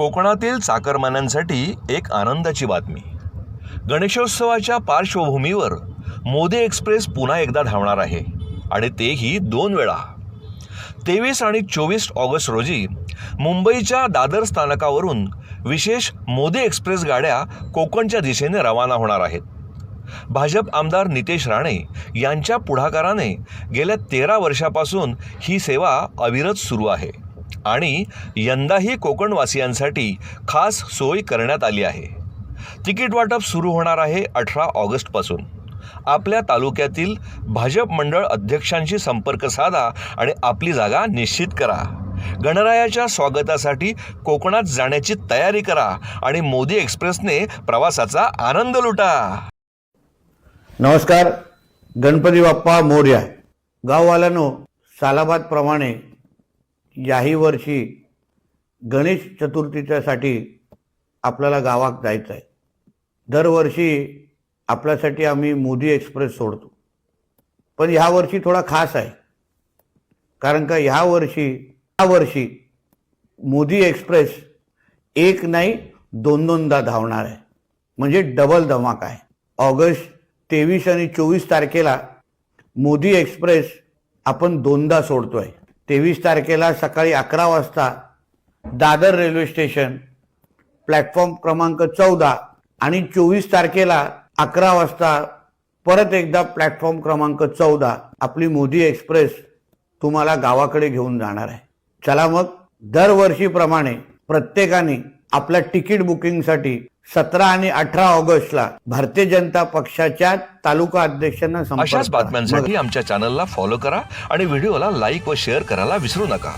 कोकणातील चाकरमान्यांसाठी एक आनंदाची बातमी. गणेशोत्सवाच्या पार्श्वभूमीवर मोदी एक्सप्रेस पुन्हा एकदा धावणार आहे आणि तेही दोन वेळा. तेवीस आणि चोवीस ऑगस्ट रोजी मुंबईच्या दादर स्थानकावरून विशेष मोदी एक्सप्रेस गाड्या कोकणच्या दिशेने रवाना होणार आहेत. भाजप आमदार नितेश राणे यांच्या पुढाकाराने गेल्या तेरा वर्षापासून ही सेवा अविरत सुरू आहे. आणि यंदाही कोकणवासियांसाठी खास सोय करण्यात आली आहे. तिकीट वाटप सुरू होणार आहे अठरा ऑगस्टपासून. आपल्या तालुक्यातील भाजप मंडळ अध्यक्षांशी संपर्क साधा आणि आपली जागा निश्चित करा. गणरायाच्या स्वागतासाठी कोकणात जाण्याची तयारी करा आणि मोदी एक्सप्रेसने प्रवासाचा आनंद लुटा. नमस्कार. गणपती बाप्पा मोर्या. गाववाल्यानो सालाबादप्रमाणे याही वर्षी गणेश चतुर्थीच्यासाठी आपल्याला गावात जायचं आहे दरवर्षी आपल्यासाठी आम्ही मोदी एक्सप्रेस सोडतो. पण ह्या वर्षी थोडा खास आहे. कारण का ह्या वर्षी ह्या वर्षी मोदी एक्सप्रेस एक नाही दोन दोनदा धावणार आहे. म्हणजे डबल धमाका आहे. ऑगस्ट तेवीस आणि चोवीस तारखेला मोदी एक्सप्रेस आपण दोनदा सोडतोय. तेवीस तारखेला सकाळी अकरा वाजता दादर रेल्वे स्टेशन प्लॅटफॉर्म क्रमांक चौदा आणि चोवीस तारखेला अकरा वाजता परत एकदा प्लॅटफॉर्म क्रमांक चौदा आपली मोदी एक्सप्रेस तुम्हाला गावाकडे घेऊन जाणार आहे. चला मग दरवर्षीप्रमाणे प्रत्येकाने आपल्या तिकीट बुकिंगसाठी सतरा आणि अठरा ऑगस्टला भारतीय जनता पक्षाच्या तालुका अध्यक्षांना संपर्क अशाच. बातम्यांसाठी आमच्या चॅनलला फॉलो करा आणि व्हिडिओला लाईक व शेअर करायला विसरू नका